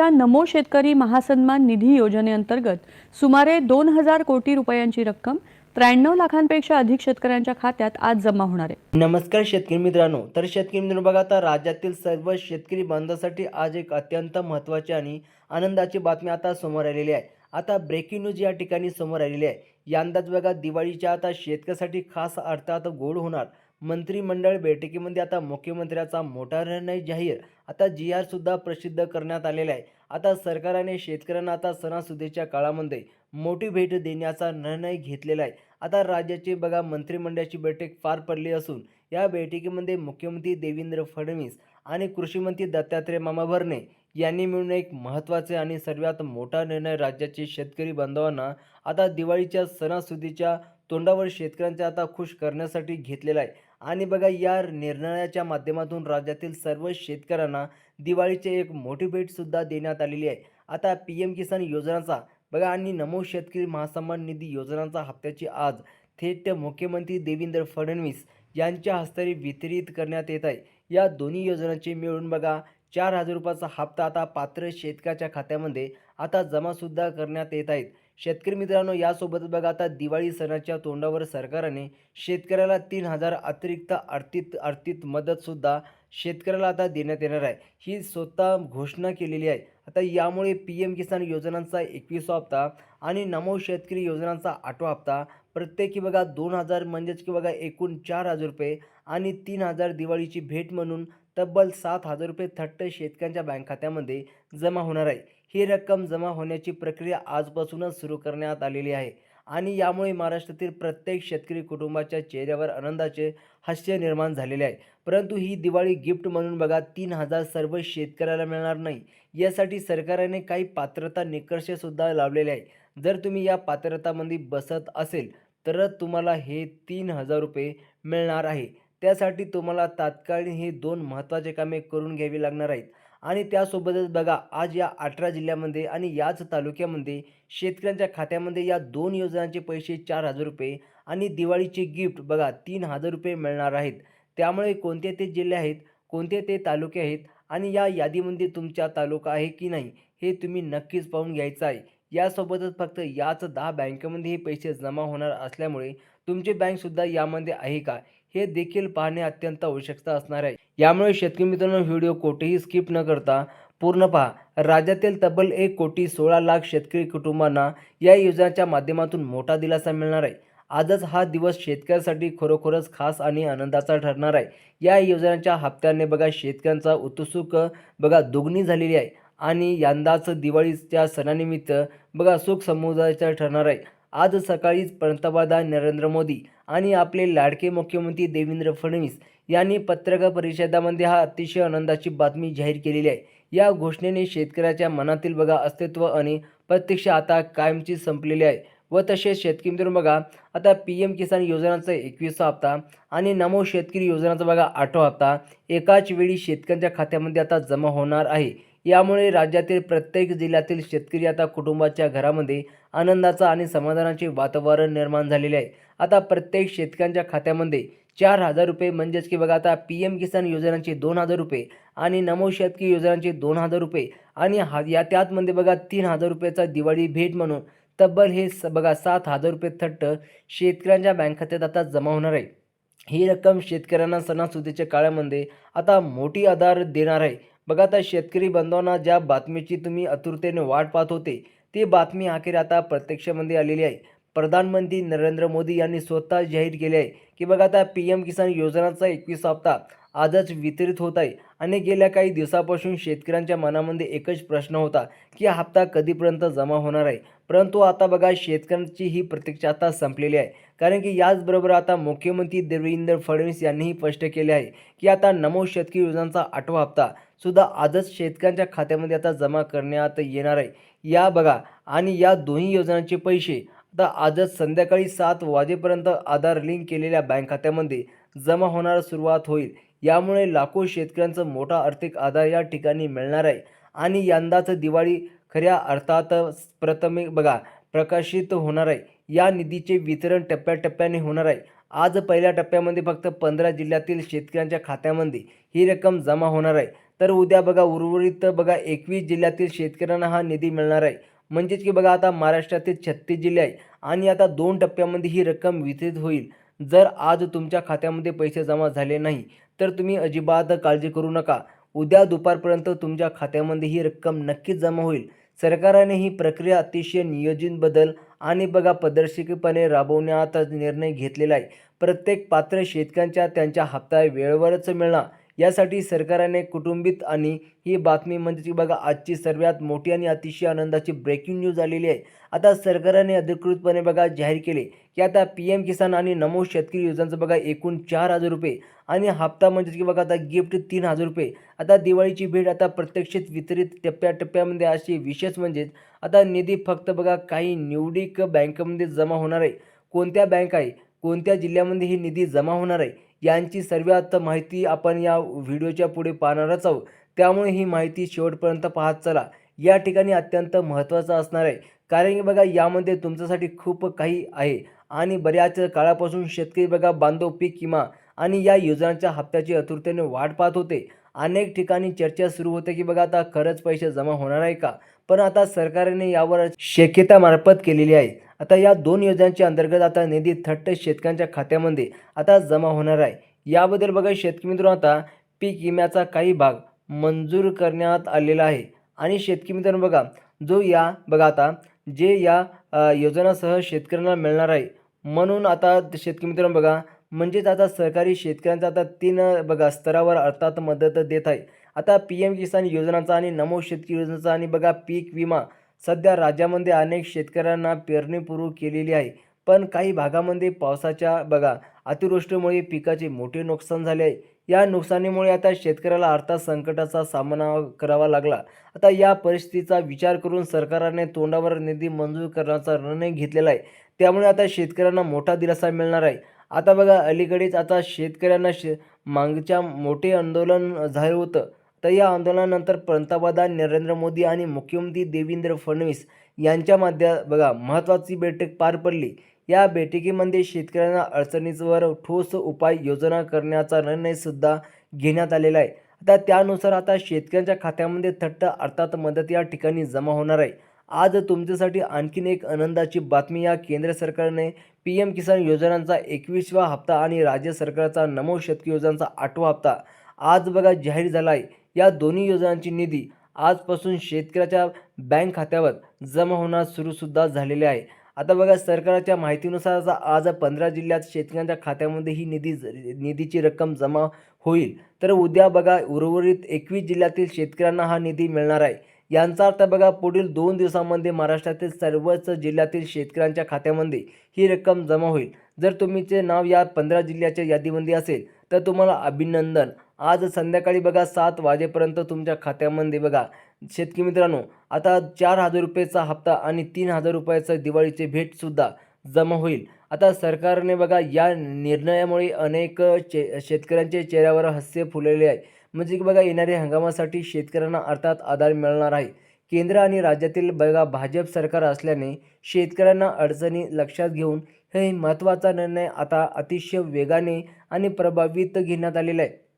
सरकारच्या नमो शेतकरी महासन्मान निधी योजनेअंतर्गत सुमारे दोन हजार कोटी रुपयांची रक्कम त्र्याण्णव लाखांपेक्षा अधिक शेतकऱ्यांच्या खात्यात आज जमा होणार आहे. नमस्कार शेतकरी मित्रांनो. तर शेतकरी मित्रांनो बघा आता राज्यातील सर्व शेतकरी बांधवांसाठी आज एक अत्यंत महत्त्वाची आणि आनंदाची बातमी आता समोर आलेली आहे. आता ब्रेकिंग न्यूज या ठिकाणी समोर आलेली आहे. यंदाच बघा दिवाळीच्या आता शेतकऱ्यासाठी खास अर्थात गोड होणार. मंत्रिमंडळ बैठकीमध्ये आता मुख्यमंत्र्याचा मोठा निर्णय जाहीर. आता जी आरसुद्धा प्रसिद्ध करण्यात आलेला आहे. आता सरकारने शेतकऱ्यांना आता सणासुदीच्या काळामध्ये मोठी भेट देण्याचा निर्णय घेतलेला आहे. आता राज्याची बघा मंत्रिमंडळाची बैठक पार पडली असून या बैठकीमध्ये मुख्यमंत्री देवेंद्र फडणवीस आणि कृषीमंत्री दत्तात्रय मामा भरणे यांनी मिळून एक महत्त्वाचे आणि सर्वात मोठा निर्णय राज्याचे शेतकरी बांधवांना आता दिवाळीच्या सणासुदीच्या तोंडावर शेतकऱ्यांचा आता खुश करण्यासाठी घेतलेला आहे. आणि बघा या निर्णयाच्या माध्यमातून राज्यातील सर्व शेतकऱ्यांना दिवाळीचे एक मोठी भेटसुद्धा देण्यात आलेली आहे. आता पी एम किसान योजनाचा बघा आणि नमो शेतकरी महासन्मान निधी योजनांचा हप्त्याची आज थेट मुख्यमंत्री देवेंद्र फडणवीस यांच्या हस्ते वितरित करण्यात येत आहे. या दोन्ही योजनांचे मिळून बघा चार हजार रुपयाचा हप्ता आता पात्र शेतकऱ्याच्या खात्यामध्ये आता जमासुद्धा करण्यात येत आहेत. शेतकरी मित्रांनो यासोबत बघा आता दिवाळी सणाच्या तोंडावर सरकारने शेतकऱ्याला तीन हजार अतिरिक्त आर्थिक आर्थिक मदतसुद्धा शेतकऱ्याला आता देण्यात येणार आहे. ही स्वतः घोषणा केलेली आहे. आता यामुळे पी एम किसान योजनांचा एकवीसवा हप्ता आणि नमो शेतकरी योजनांचा आठवा हप्ता प्रत्येकी बघा दोन हजार म्हणजेच की बघा एकूण चार हजार रुपये आणि तीन हजार दिवाळीची भेट म्हणून तब्बल सात हजार रुपये थट्ट शेतकऱ्यांच्या बँक खात्यामध्ये जमा होणार आहे. ही रक्कम जमा होण्याची प्रक्रिया आजपासूनच सुरू करण्यात आलेली आहे आणि यामुळे महाराष्ट्रातील प्रत्येक शेतकरी कुटुंबाच्या चेहऱ्यावर आनंदाचे हास्य निर्माण झालेले आहे. परंतु ही दिवाळी गिफ्ट म्हणून बघा तीन हजार सर्व शेतकऱ्याला मिळणार नाही. यासाठी सरकारने काही पात्रता निकषसुद्धा लावलेले आहे जर तुम्ही या पात्रतामध्ये बसत असेल तरच तुम्हाला हे तीन हजार रुपये मिळणार आहे. त्यासाठी तुम्हाला तात्कालीन हे दोन महत्त्वाचे कामे करून घ्यावी लागणार आहेत. आणि त्यासोबतच बघा आज या अठरा जिल्ह्यामध्ये आणि याच तालुक्यामध्ये शेतकऱ्यांच्या खात्यामध्ये या दोन योजनांचे पैसे चार हजार रुपये आणि दिवाळीचे गिफ्ट बघा तीन हजार रुपये मिळणार आहेत. त्यामुळे कोणते ते जिल्हे आहेत कोणते ते तालुके आहेत आणि या यादीमध्ये तुमचा तालुका आहे की नाही हे तुम्ही नक्कीच पाहून घ्यायचं आहे. यासोबतच फक्त याच दहा बँकेमध्ये हे पैसे जमा होणार असल्यामुळे तुमची बँकसुद्धा यामध्ये आहे का? हे देखील पाहणे अत्यंत आवश्यकता असणार आहे. यामुळे शेतकरी मित्रांनो व्हिडिओ कोठेही स्किप न करता पूर्ण पहा. राज्यातील तब्बल एक कोटी सोळा लाख शेतकरी कुटुंबांना या योजनेच्या माध्यमातून मोठा दिलासा मिळणार आहे. आजच हा दिवस शेतकऱ्यांसाठी खरोखरच खास आणि आनंदाचा ठरणार आहे. या योजनेच्या हप्त्याने बघा शेतकऱ्यांचा उत्सुक बघा दुगणी झालेली आहे. आणि यंदाच दिवाळीच्या सणानिमित्त बघा सुख समुदायाचा ठरणार आहे. आज सकाळीच पंतप्रधान नरेंद्र मोदी आणि आपले लाडके मुख्यमंत्री देवेंद्र फडणवीस यांनी पत्रकार परिषदामध्ये हा अतिशय आनंदाची बातमी जाहीर केलेली आहे. या घोषणेने शेतकऱ्याच्या मनातील बघा अस्तित्व आणि प्रत्यक्ष आता कायमची संपलेली आहे. व तसेच शेतकरी मित्रांनो बघा आता पी एम किसान योजनाचा एकवीसवा हप्ता आणि नमो शेतकरी योजनाचा बघा आठवा हप्ता एकाच वेळी शेतकऱ्यांच्या खात्यामध्ये आता जमा होणार आहे. यामुळे राज्यातील प्रत्येक जिल्ह्यातील शेतकरी आता कुटुंबाच्या घरामध्ये आनंदाचा आणि समाधानाचे वातावरण निर्माण झालेले आहे. आता प्रत्येक शेतकऱ्यांच्या खात्यामध्ये चार हजार रुपये म्हणजेच की बघा आता पी एम किसान योजनांचे दोन हजार रुपये आणि नमो शेतकरी योजनांचे दोन हजार रुपये आणि हा या त्यातमध्ये बघा तीन हजार रुपयाचा दिवाळी भेट म्हणून तब्बल हे स बघा सात हजार रुपये थट्ट शेतकऱ्यांच्या बँक खात्यात आता जमा होणार आहे. ही रक्कम शेतकऱ्यांना सणासुदीच्या काळामध्ये आता मोठी आधार देणार आहे. बघा आता शेतकरी बांधवांना ज्या बातमीची तुम्ही आतुरतेने वाट पाहत होते ती बातमी अखेर आता प्रत्यक्षामध्ये आलेली आहे. प्रधानमंत्री नरेंद्र मोदी यांनी स्वतः जाहीर केले आहे की बघा आता पी एम किसान योजनाचा एकवीस हप्ता आजच वितरित होत आहे आणि गेल्या काही दिवसापासून शेतकऱ्यांच्या मनामध्ये एकच प्रश्न होता की हा हप्ता कधीपर्यंत जमा होणार आहे? परंतु आता बघा शेतकऱ्यांची ही प्रतीक्षा आता संपलेली आहे. कारण की याचबरोबर आता मुख्यमंत्री देवेंद्र फडणवीस यांनीही स्पष्ट केले आहे की आता नमो शेतकरी योजनांचा आठवा हप्ता सुद्धा आजच शेतकऱ्यांच्या खात्यामध्ये आता जमा करण्यात येणार आहे. या बघा आणि या दोन्ही योजनांचे पैसे आता आजच संध्याकाळी सात वाजेपर्यंत आधार लिंक केलेल्या बँक खात्यामध्ये जमा होणार सुरुवात होईल. यामुळे लाखो शेतकऱ्यांचा मोठा आर्थिक आधार या ठिकाणी मिळणार आहे. आणि यंदाचं दिवाळी खऱ्या अर्थात प्रथमे बघा प्रकाशित होणार आहे. या निधीचे वितरण टप्प्याटप्प्याने होणार आहे. आज पहिल्या टप्प्यामध्ये फक्त पंधरा जिल्ह्यातील शेतकऱ्यांच्या खात्यामध्ये ही रक्कम जमा होणार आहे. तर उद्या बघा उर्वरित बघा एकवीस जिल्ह्यातील शेतकऱ्यांना हा निधी मिळणार आहे. म्हणजेच की बघा आता महाराष्ट्रातील छत्तीस जिल्हे आहे आणि आता दोन टप्प्यामध्ये ही रक्कम वितरित होईल. जर आज तुमच्या खात्यामध्ये पैसे जमा झाले नाही तर तुम्ही अजिबात काळजी करू नका. उद्या दुपारपर्यंत तुमच्या खात्यामध्ये ही रक्कम नक्कीच जमा होईल. सरकारने ही प्रक्रिया अतिशय नियोजित बदल आणि बघा पद्धतशीरपणे राबवण्याचा निर्णय घेतलेला आहे. प्रत्येक पात्र शेतकऱ्यांच्या त्यांच्या हप्ता वेळेवरच मिळणार. यासाठी सरकारने कुटुंबित आणि ही बातमी म्हणजे की बघा आजची सर्वात मोठी आणि अतिशय आनंदाची ब्रेकिंग न्यूज आलेली आहे. आता सरकारने अधिकृतपणे बघा जाहीर केले की आता पी एम किसान आणि नमो शेतकरी योजनांचं बघा एकूण चार हजार रुपये आणि हप्ता म्हणजे की बघा आता गिफ्ट तीन हजार रुपये. आता दिवाळीची भेट आता प्रत्यक्षित वितरित टप्प्याटप्प्यामध्ये अशी विशेष म्हणजेच आता निधी फक्त बघा काही निवडीक बँकेमध्ये जमा होणार आहे. कोणत्या बँक आहे? कोणत्या जिल्ह्यामध्ये ही निधी जमा होणार आहे? यांची सर्वात माहिती आपण या व्हिडिओच्या पुढे पाहणारच आहोत. त्यामुळे ही माहिती शेवटपर्यंत पाहत चला. या ठिकाणी अत्यंत महत्त्वाचं असणार आहे. कारण की बघा यामध्ये तुमच्यासाठी खूप काही आहे. आणि बऱ्याच काळापासून शेतकरी बघा बांधव पीक विमा आणि या योजनांच्या हप्त्याची आतुरतेने वाट पाहत होते. अनेक ठिकाणी चर्चा सुरू होते की बघा आता खरंच पैसे जमा होणार आहे का? पण आता सरकारने यावर शक्यता मार्फत केलेली आहे. आता या दोन योजनांच्या अंतर्गत आता निधी थट्ट शेतकऱ्यांच्या खात्यामध्ये आता जमा होणार आहे. याबद्दल बघा शेतकरी मित्र आता पीक विम्याचा काही भाग मंजूर करण्यात आलेला आहे. आणि शेतकरी मित्रांनो बघा जो या बघा आता जे या योजनासह शेतकऱ्यांना मिळणार आहे. म्हणून आता शेतकरी मित्रांनो बघा म्हणजेच आता सरकारी शेतकऱ्यांचा आता तीन बघा स्तरावर अर्थात मदत देत आहे. आता पी एम किसान योजनाचा आणि नमो शेतकरी योजनेचा आणि बघा पीक विमा सध्या राज्यामध्ये अनेक शेतकऱ्यांना पेरणीपूर्व केलेली आहे. पण काही भागामध्ये पावसाच्या बघा अतिवृष्टीमुळे पिकाचे मोठे नुकसान झाले आहे. या नुकसानीमुळे आता शेतकऱ्याला अर्थात संकटाचा सामना करावा लागला. आता या परिस्थितीचा विचार करून सरकारने तोंडावर निधी मंजूर करण्याचा निर्णय घेतलेला आहे. त्यामुळे आता शेतकऱ्यांना मोठा दिलासा मिळणार आहे. आता बघा अलीकडेच आता शेतकऱ्यांना शे मागच्या मोठे आंदोलन झालं होतं. तर या आंदोलनानंतर पंतप्रधान नरेंद्र मोदी आणि मुख्यमंत्री देवेंद्र फडणवीस यांच्या माध्या बघा महत्त्वाची बैठक पार पडली. या बैठकीमध्ये शेतकऱ्यांना अडचणीवर ठोस उपाय योजना करण्याचा निर्णयसुद्धा घेण्यात आलेला आहे. आता त्यानुसार आता शेतकऱ्यांच्या खात्यामध्ये थट्ट अर्थात मदत या ठिकाणी जमा होणार आहे. आज तुमच्यासाठी आणखीन एक आनंदाची बातमी या केंद्र सरकारने पी एम किसान योजनांचा एकवीसवा हप्ता आणि राज्य सरकारचा नमो शेतकरी योजनांचा आठवा हप्ता आज बघा जाहीर झाला आहे. या दोन्ही योजनांची निधी आजपासून शेतकऱ्याच्या बँक खात्यावर जमा होणार सुरूसुद्धा झालेले आहे. आता बघा सरकारच्या माहितीनुसार आज पंधरा जिल्ह्यात शेतकऱ्यांच्या खात्यामध्ये ही निधी निधीची रक्कम जमा होईल. तर उद्या बघा उर्वरित एकवीस जिल्ह्यातील शेतकऱ्यांना हा निधी मिळणार आहे. यांचा अर्थ बघा पुढील दोन दिवसांमध्ये महाराष्ट्रातील सर्वच जिल्ह्यातील शेतकऱ्यांच्या खात्यामध्ये ही रक्कम जमा होईल. जर तुमचे नाव या पंधरा जिल्ह्याच्या यादीमध्ये असेल तर तुम्हाला अभिनंदन. आज संध्याकाळी बघा सात वाजेपर्यंत तुमच्या खात्यामध्ये बघा. शेतकरी मित्रांनो आता चार हजार रुपयेचा हप्ता आणि तीन हजार रुपयाचं दिवाळीचे भेटसुद्धा जमा होईल. आता सरकारने बघा या निर्णयामुळे अनेक चे शेतकऱ्यांच्या चेहऱ्यावर हास्य फुलले आहे. म्हणजे की बघा येणाऱ्या हंगामासाठी शेतकऱ्यांना अर्थात आधार मिळणार आहे. केंद्र आणि राज्यातील बघा भाजप सरकार असल्याने शेतकऱ्यांना अडचणी लक्षात घेऊन हे महत्त्वाचा निर्णय आता अतिशय वेगाने आणि प्रभावित घेण्यात आलेला आहे.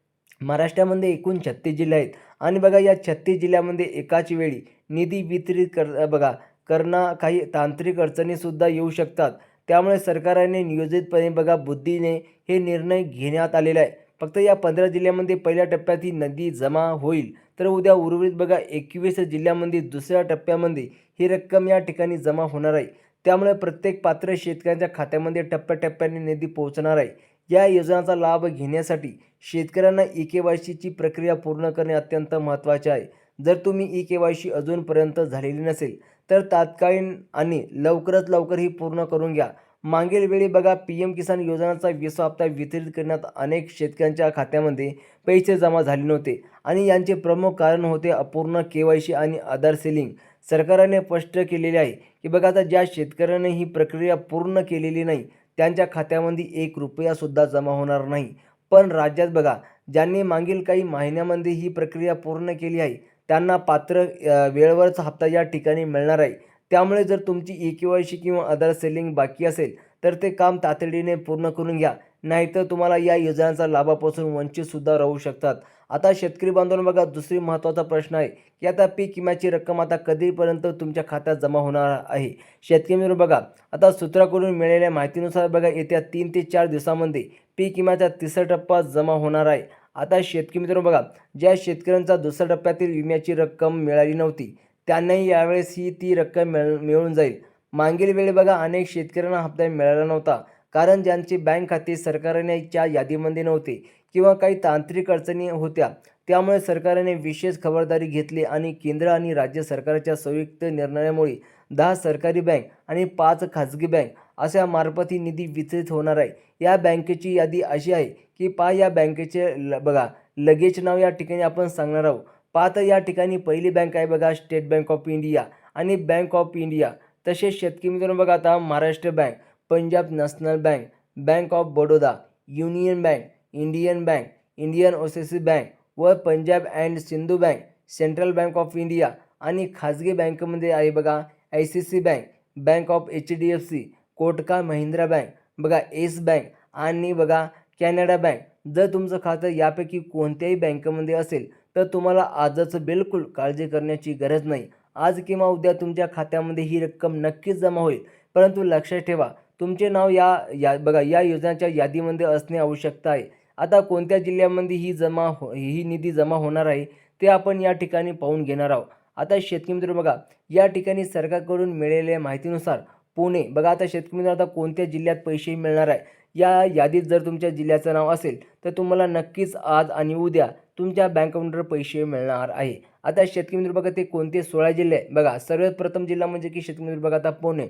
महाराष्ट्रामध्ये एकूण छत्तीस जिल्हे आहेत. आणि बघा या छत्तीस जिल्ह्यामध्ये एकाच वेळी निधी वितरित कर बघा करणं काही तांत्रिक अडचणीसुद्धा येऊ शकतात. त्यामुळे सरकारने नियोजितपणे बघा बुद्धीने हे निर्णय घेण्यात आलेला आहे. फक्त या पंधरा जिल्ह्यामध्ये पहिल्या टप्प्यात ही नदी जमा होईल. तर उद्या उर्वरित बघा एकवीस जिल्ह्यामध्ये दुसऱ्या टप्प्यामध्ये ही रक्कम या ठिकाणी जमा होणार आहे. त्यामुळे प्रत्येक पात्र शेतकऱ्यांच्या खात्यामध्ये टप्प्याटप्प्याने निधी पोहोचणार आहे. या योजनाचा लाभ घेण्यासाठी शेतकऱ्यांना ई के वाय सीची प्रक्रिया पूर्ण करणे अत्यंत महत्त्वाचे आहे. जर तुम्ही ई के वाय सी अजूनपर्यंत झालेली नसेल तर तात्कालीन आणि लवकरात लवकर ही पूर्ण करून घ्या. मागील वेळी बघा पी एम किसान योजनाचा विसा हप्ता वितरित करण्यात अनेक शेतकऱ्यांच्या खात्यामध्ये पैसे जमा झाले नव्हते आणि यांचे प्रमुख कारण होते अपूर्ण के वाय सी आणि आधार सेलिंग. सरकारने स्पष्ट केलेले आहे की बघा आता ज्या शेतकऱ्याने ही प्रक्रिया पूर्ण केलेली नाही त्यांच्या खात्यामध्ये एक रुपयासुद्धा जमा होणार नाही. पण राज्यात बघा ज्यांनी मागील काही महिन्यामध्ये ही प्रक्रिया पूर्ण केली आहे त्यांना पात्र वेळेवरच वेळेवरचा हप्ता या ठिकाणी मिळणार आहे. त्यामुळे जर तुमची ई के वाय सी किंवा अदर सेलिंग बाकी असेल तर ते काम तातडीने पूर्ण करून घ्या. नाहीतर तुम्हाला या योजनांचा लाभापासून वंचितसुद्धा राहू शकतात. आता शेतकरी बांधवांना बघा दुसरी महत्त्वाचा प्रश्न आहे की आता पीक विम्याची रक्कम आता कधीपर्यंत तुमच्या खात्यात जमा होणार आहे? शेतकरी मित्र बघा आता सूत्राकडून मिळालेल्या माहितीनुसार बघा येत्या तीन ते चार दिवसामध्ये पीक विम्याचा तिसरा टप्पा जमा होणार आहे. आता शेतकरी मित्र बघा ज्या शेतकऱ्यांचा दुसऱ्या टप्प्यातील विम्याची रक्कम मिळाली नव्हती त्यांनाही यावेळेस ही ती रक्कम मिळ मिळून जाईल. मागील वेळी बघा अनेक शेतकऱ्यांना हप्ता मिळाला नव्हता. कारण ज्यांची बँक खाते सरकारनेच्या यादीमध्ये नव्हते किंवा काही तांत्रिक अडचणी होत्या त्यामुळे सरकारने विशेष खबरदारी घेतली आणि केंद्र आणि राज्य सरकारच्या संयुक्त निर्णयामुळे दहा सरकारी बँक आणि पाच खाजगी बँक अशा मार्फत ही निधी वितरित होणार आहे. या बँकेची यादी अशी आहे की पा या बँकेचे ल बघा लगेच नाव या ठिकाणी आपण सांगणार आहोत. तर या ठिकाणी पहिली बँक आहे बघा स्टेट बँक ऑफ इंडिया आणि बँक ऑफ इंडिया. तसेच शेतकरी मित्रांनो बघा आता Maharashtra bank. Punjab National Bank bank of Baroda union bank Indian bank Indian overseas bank व Punjab and Sindhu bank central bank of India आणि खाजगी बँकमध्ये आहे बघा. I C C bank bank of H D F C कोटका Mahindra bank बघा yes bank आणि बघा Canada bank. जर तुमचं खातं यापैकी कोणत्याही बँकेमध्ये असेल तर तुम्हाला आजच बिलकुल काळजी करण्याची गरज नाही. आज किंवा उद्या तुमच्या खात्यामध्ये ही रक्कम नक्कीच जमा होईल. परंतु लक्षात ठेवा तुमचे नाव या या बघा या योजनाच्या यादीमध्ये असणे आवश्यकता आहे. आता कोणत्या जिल्ह्यामध्ये ही जमा हो ही निधी जमा होणार आहे ते आपण या ठिकाणी पाहून घेणार आहोत. आता शेतकरी मित्र बघा या ठिकाणी सरकारकडून मिळालेल्या माहितीनुसार पुणे बघा आता शेतकरी मित्र आता कोणत्या जिल्ह्यात पैसे मिळणार आहे? या यादीत जर तुमच्या जिल्ह्याचं नाव असेल तर तुम्हाला नक्कीच आज आणि उद्या तुमच्या बँक अकाउंटवर पैसे मिळणार आहे. आता शेतकरी मित्र बघा ते कोणते? सोळा जिल्हे आहे बघा सर्वात प्रथम जिल्हा म्हणजे की शेतकरी मित्र बघा आता पुणे.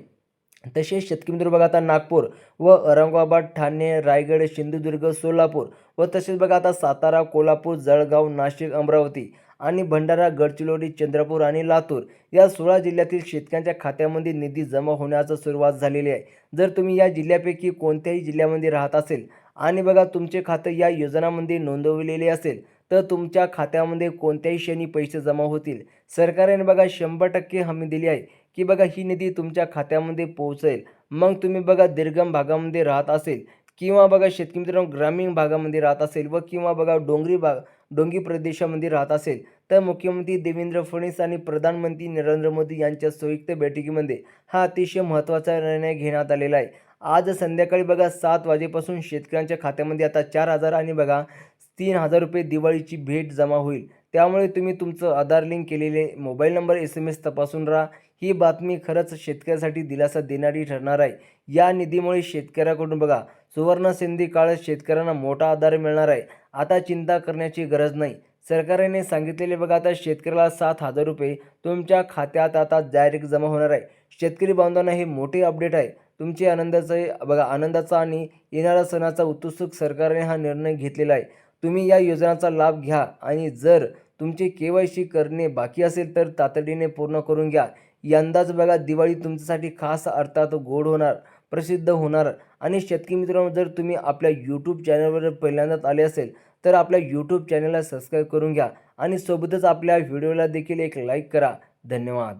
तसेच शेतकरी मित्र बघा आता नागपूर व औरंगाबाद ठाणे रायगड सिंधुदुर्ग सोलापूर व तसेच बघा आता सातारा कोल्हापूर जळगाव नाशिक अमरावती आणि भंडारा गडचिरोली चंद्रपूर आणि लातूर या सोळा जिल्ह्यातील शेतकऱ्यांच्या खात्यामध्ये निधी जमा होण्याचा सुरुवात झालेली आहे. जर तुम्ही या जिल्ह्यापैकी कोणत्याही जिल्ह्यामध्ये राहत असेल आणि बघा तुमचे खातं या योजनामध्ये नोंदवलेले असेल तर तुमच्या खात्यामध्ये कोणत्याही क्षणी पैसे जमा होतील. सरकारने बघा शंभर टक्के हमी दिली आहे. की बघा ही निधी तुमच्या खात्यामध्ये पोहोचेल. मग तुम्ही बघा दुर्गम भागामध्ये राहत असेल किंवा बघा शेतकरी मित्रांनो ग्रामीण भागामध्ये राहत असेल व किंवा बघा डोंगरी भाग डोंगी प्रदेशामध्ये राहत असेल तर मुख्यमंत्री देवेंद्र फडणवीस आणि प्रधानमंत्री नरेंद्र मोदी यांच्या संयुक्त बैठकीमध्ये हा अतिशय महत्त्वाचा निर्णय घेण्यात आलेला आहे. आज संध्याकाळी बघा सात वाजेपासून शेतकऱ्यांच्या खात्यामध्ये आता चार हजार आणि बघा तीन हजार रुपये दिवाळीची भेट जमा होईल. त्यामुळे तुम्ही तुमचं आधार लिंक केलेले mobile number S M S तपासून राहा. ही बातमी खरंच शेतकऱ्यासाठी दिलासा देणारी ठरणार आहे. या निधीमुळे शेतकऱ्याकडून बघा सुवर्ण संधी काळात शेतकऱ्यांना मोठा आधार मिळणार आहे. आता चिंता करण्याची गरज नाही. सरकारने सांगितलेले बघा आता शेतकऱ्याला सात हजार रुपये तुमच्या खात्यात आता डायरेक्ट जमा होणार आहे. शेतकरी बांधवांना हे मोठे अपडेट आहे. तुमचे आनंदाचे बघा आनंदाचा आणि येणाऱ्या सणाचा उत्सुक सरकारने हा निर्णय घेतलेला आहे. तुम्ही या योजनाचा लाभ घ्या आणि जर तुमचे के वाय सी करणे बाकी असेल तर तातडीने पूर्ण करून घ्या. यंदाच बघा दिवाळी तुमच्यासाठी खास अर्थात गोड होणार प्रसिद्ध होणार. आणि शेतकरी मित्रांनो जर तुम्ही आपल्या यूट्यूब चॅनलवर पहिल्यांदाच आले असेल तर आपल्या यूट्यूब चॅनलला सबस्क्राईब करून घ्या. आणि सोबतच आपल्या व्हिडिओला देखील एक लाईक करा. धन्यवाद.